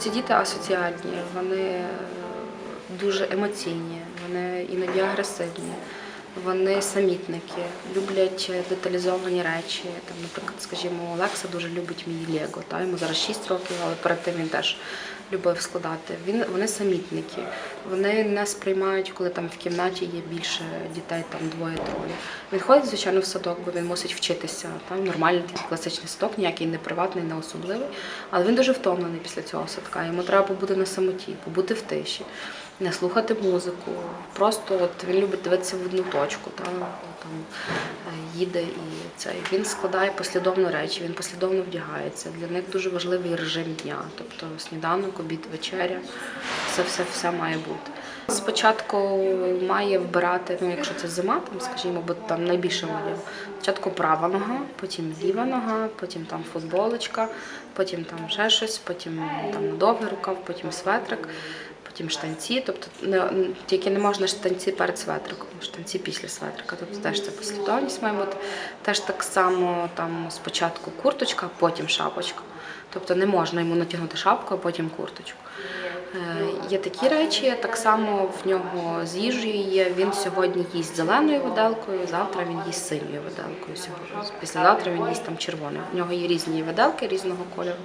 ці діти асоціальні, вони дуже емоційні, вони іноді агресивні, вони самітники, люблять деталізовані речі. Там, наприклад, скажімо, Олекса дуже любить мій Лего. Та? Йому зараз 6 років, але перед тим він теж любив складати. Він, вони самітники, вони не сприймають, коли там в кімнаті є більше дітей, там двоє-троє. Він ходить, звичайно, в садок, бо він мусить вчитися. Там нормальний такий класичний садок, ніякий не приватний, не особливий. Але він дуже втомлений після цього садка. Йому треба побути на самоті, побути в тиші, не слухати музику. Просто от він любить дивитися в одну точку. Та, там е, їде і це. Він складає послідовно речі, він послідовно вдягається. Для них дуже важливий режим дня, тобто сніданок, обід, вечеря. Це все, все має бути. Спочатку має вбирати, ну якщо це зима, там, скажімо, бо там найбільше одягу. Спочатку права нога, потім ліва нога, потім там футболочка, потім там ще щось, потім там довгий рукав, потім светрик, потім штанці. Тобто не, тільки не можна штанці перед светриком, штанці після светрика. Тобто теж це послідовність має бути. Теж так само там спочатку курточка, потім шапочка. Тобто не можна йому натягнути шапку, а потім курточку. Е, Є такі речі, так само в нього з їжею є. Він сьогодні їсть зеленою виделкою, завтра він їсть синьою виделкою. Післязавтра він їсть там червоною. В нього є різні виделки різного кольору.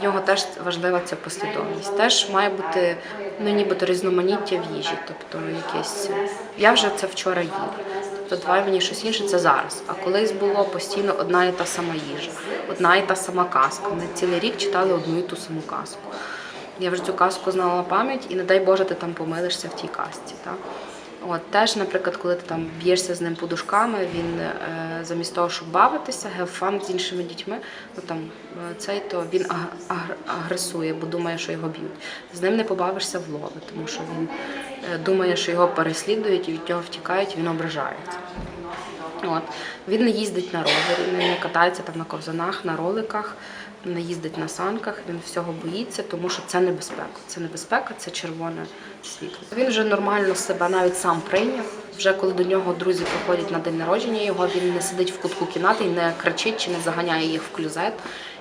В нього теж важлива ця послідовність. Теж має бути ну, нібито різноманіття в їжі. Тобто якесь. Я вже це вчора їв. Тобто давай мені щось інше, це зараз. А колись було постійно одна і та сама їжа, одна і та сама казка. Ми цілий рік читали одну і ту саму казку. Я вже цю казку знала на пам'ять, і не дай Боже, ти там помилишся в тій казці. Так? От, теж, наприклад, коли ти там б'єшся з ним подушками, він е, замість того, щоб бавитися, fun з іншими дітьми, ну там е, цей, то він аг- агр- агресує, бо думає, що його б'ють. З ним не побавишся в лови, тому що він е, думає, що його переслідують і від нього втікають, і він ображається. От. Він не їздить на ровері, не катається там на ковзанах, на роликах, не їздить на санках, він всього боїться, тому що це небезпека. Це небезпека, це червоне світло. Він вже нормально себе навіть сам прийняв. Вже коли до нього друзі приходять на день народження його, він не сидить в кутку кімнати і не кричить чи не заганяє їх в клюзет.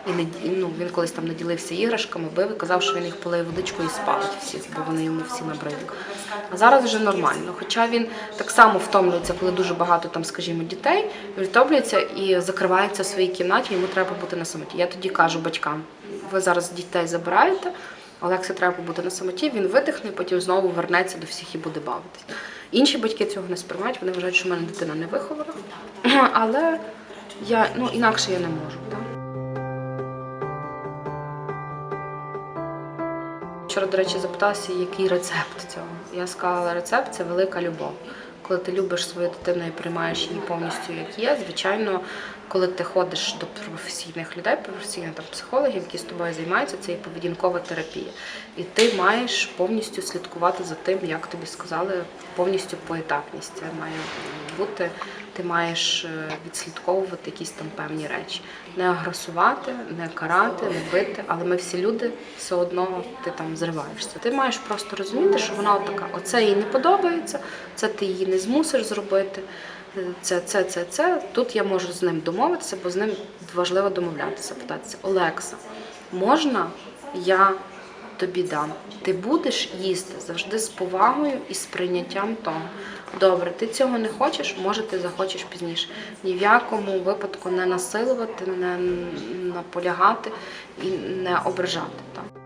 І не ну, він колись там не ділився іграшками, бив і казав, що він їх полиє водичкою і спалить всіх, бо вони йому всі набридли. А зараз вже нормально. Хоча він так само втомлюється, коли дуже багато там, скажімо, дітей, він втомлюється і закривається в своїй кімнаті, йому треба бути на самоті. Я тоді кажу батькам: ви зараз дітей забираєте, Олексі треба бути на самоті, він видихне, потім знову вернеться до всіх і буде бавитись. Інші батьки цього не сприймають, вони вважають, що в мене дитина не вихована. Але я ну інакше я не можу. Вчора, до речі, запиталася, який рецепт цього. Я сказала, рецепт це велика любов. Коли ти любиш свою дитину і приймаєш її повністю як є, звичайно, коли ти ходиш до професійних людей, професійних там, психологів, які з тобою займаються, це і поведінкова терапія. І ти маєш повністю слідкувати за тим, як тобі сказали, повністю поетапність. Це має бути. Ти маєш е, відслідковувати якісь там певні речі. Не агресувати, не карати, не бити, але ми всі люди все одно ти там зриваєшся. Ти маєш просто розуміти, що вона така, оце їй не подобається, це ти її не змусиш зробити. е, Це, це, це, це. Тут я можу з ним домовитися, бо з ним важливо домовлятися. Питатися, Олекса, можна я тобі дам? Ти будеш їсти завжди з повагою і з прийняттям того. Добре, ти цього не хочеш, може ти захочеш пізніше. Ні в якому випадку не насилувати, не наполягати і не ображати. Так.